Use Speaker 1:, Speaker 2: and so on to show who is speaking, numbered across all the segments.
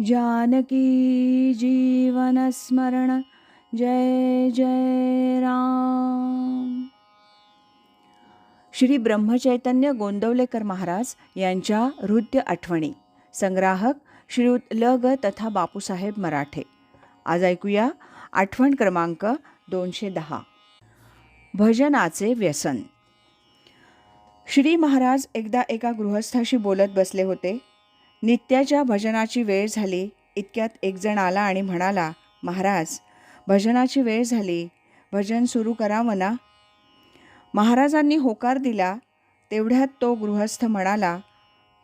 Speaker 1: जानकी जीवनस्मरण जय जय राम। श्री ब्रह्मचैतन्य गोंदवलेकर महाराज यांच्या हृदय आठवणी। संग्राहक श्रीयुत ल ग तथा बापूसाहेब मराठे। आज ऐकूया आठवण क्रमांक दोनशे दहा। भजनाचे व्यसन। श्री महाराज एकदा एका गृहस्थाशी बोलत बसले होते। नित्याच्या भजनाची वेळ झाली इतक्यात एकजण आला आणि म्हणाला महाराज भजनाची वेळ झाली. भजन सुरू करावं ना? महाराजांनी होकार दिला. तेवढ्यात तो गृहस्थ म्हणाला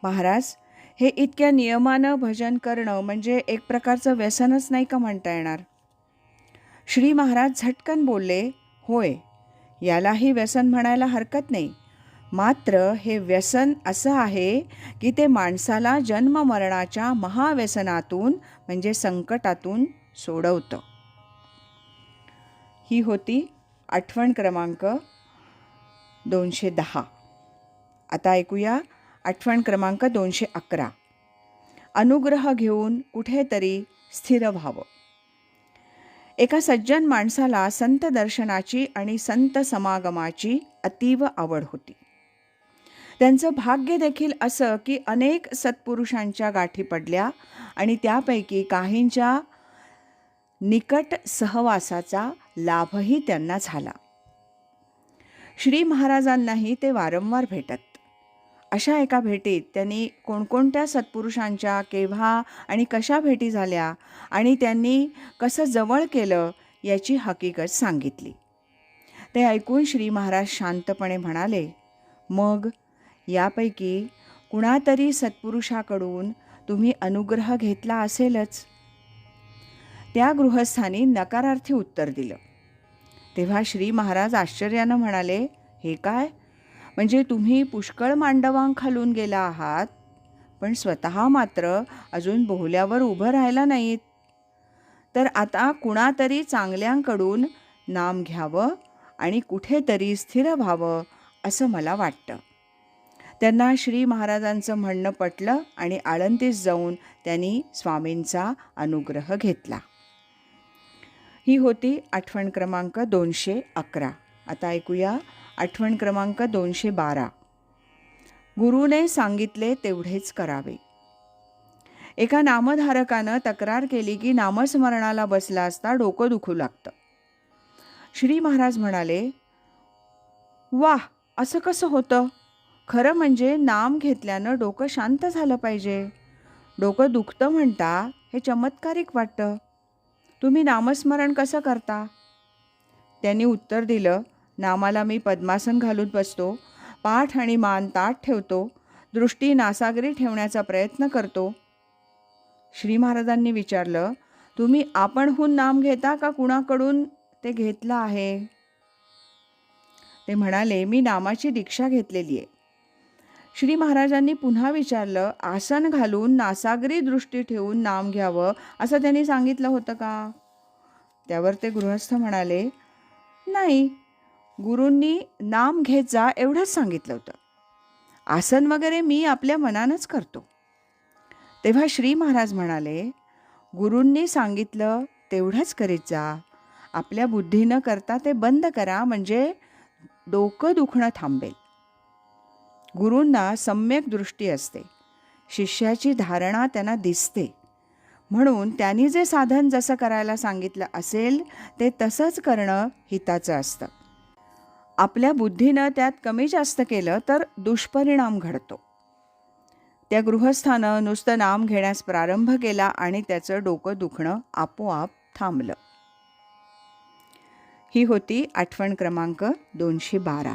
Speaker 1: महाराज हे इतक्या नियमानं भजन करणं म्हणजे एक प्रकारचं व्यसनच नाही का म्हणता येणार? श्री महाराज झटकन बोलले होय. यालाही व्यसन म्हणायला हरकत नाही. मात्र हे व्यसन असं आहे की ते माणसाला जन्ममरणाच्या महाव्यसनातून म्हणजे संकटातून सोडवतं. ही होती आठवण क्रमांक दोनशे दहा. आता ऐकूया आठवण क्रमांक दोनशे अकरा. अनुग्रह घेऊन कुठेतरी स्थिर व्हावं. एका सज्जन माणसाला संत दर्शनाची आणि संत समागमाची अतीव आवड होती. त्यांचं भाग्य देखील असं की अनेक सत्पुरुषांच्या गाठी पडल्या आणि त्यापैकी काहींच्या निकट सहवासाचा लाभही त्यांना झाला. श्री महाराजांनाही ते वारंवार भेटत. अशा एका भेटीत त्यांनी कोणकोणत्या सत्पुरुषांच्या केव्हा आणि कशा भेटी झाल्या आणि त्यांनी कसं जवळ केलं याची हकीकत सांगितली. ते ऐकून श्री महाराज शांतपणे म्हणाले मग यापैकी कुणातरी सत्पुरुषाकडून तुम्ही अनुग्रह घेतला असेलच. त्या गृहस्थानी नकारार्थी उत्तर दिलं. तेव्हा श्री महाराज आश्चर्यानं म्हणाले हे काय? म्हणजे तुम्ही पुष्कळ मांडवांखालून गेला आहात पण स्वतः मात्र अजून बोहल्यावर उभं राहिला नाहीत. तर आता कुणातरी चांगल्यांकडून नाम घ्यावं आणि कुठेतरी स्थिर व्हावं असं मला वाटतं. त्यांना श्री महाराजांचं म्हणणं पटलं आणि आळंदीस जाऊन त्यांनी स्वामींचा अनुग्रह घेतला. ही होती आठवण क्रमांक दोनशे अकरा. आता ऐकूया आठवण क्रमांक दोनशे बारा. गुरुने सांगितले तेवढेच करावे. एका नामधारकानं तक्रार केली की नामस्मरणाला बसला असता डोकं दुखू लागतं. श्री महाराज म्हणाले वाह असं कसं होतं? खरं म्हणजे नाम घेतल्यानं डोकं शांत झालं पाहिजे. डोकं दुखतं म्हणता हे चमत्कारिक वाटतं. तुम्ही नामस्मरण कसं करता? त्यांनी उत्तर दिलं नामाला मी पद्मासन घालून बसतो पाठ आणि मान ताट ठेवतो दृष्टी नासागरी ठेवण्याचा प्रयत्न करतो. श्री महाराजांनी विचारलं तुम्ही आपणहून नाम घेता का कुणाकडून ते घेतलं आहे? ते म्हणाले मी नामाची दीक्षा घेतलेली आहे. श्री महाराजांनी पुन्हा विचारलं आसन घालून नासागरी दृष्टी ठेवून नाम घ्यावं असं त्यांनी सांगितलं होतं का? त्यावर ते गृहस्थ म्हणाले नाही गुरूंनी नाम घेत जा एवढंच सांगितलं होतं. आसन वगैरे मी आपल्या मनानंच करतो. तेव्हा श्री महाराज म्हणाले गुरूंनी सांगितलं तेवढंच करीत जा. आपल्या बुद्धीनं करता ते बंद करा म्हणजे डोकं दुखणं थांबेल. गुरूंना सम्यक दृष्टी असते. शिष्याची धारणा त्यांना दिसते. म्हणून त्यांनी जे साधन जसं करायला सांगितलं असेल ते तसंच करणं हिताचं असतं. आपल्या बुद्धीनं त्यात कमी जास्त केलं तर दुष्परिणाम घडतो. त्या गृहस्थानं नुसतं नाम घेण्यास प्रारंभ केला आणि त्याचं डोकं दुखणं आपोआप थांबलं. ही होती आठवण क्रमांक दोनशे बारा.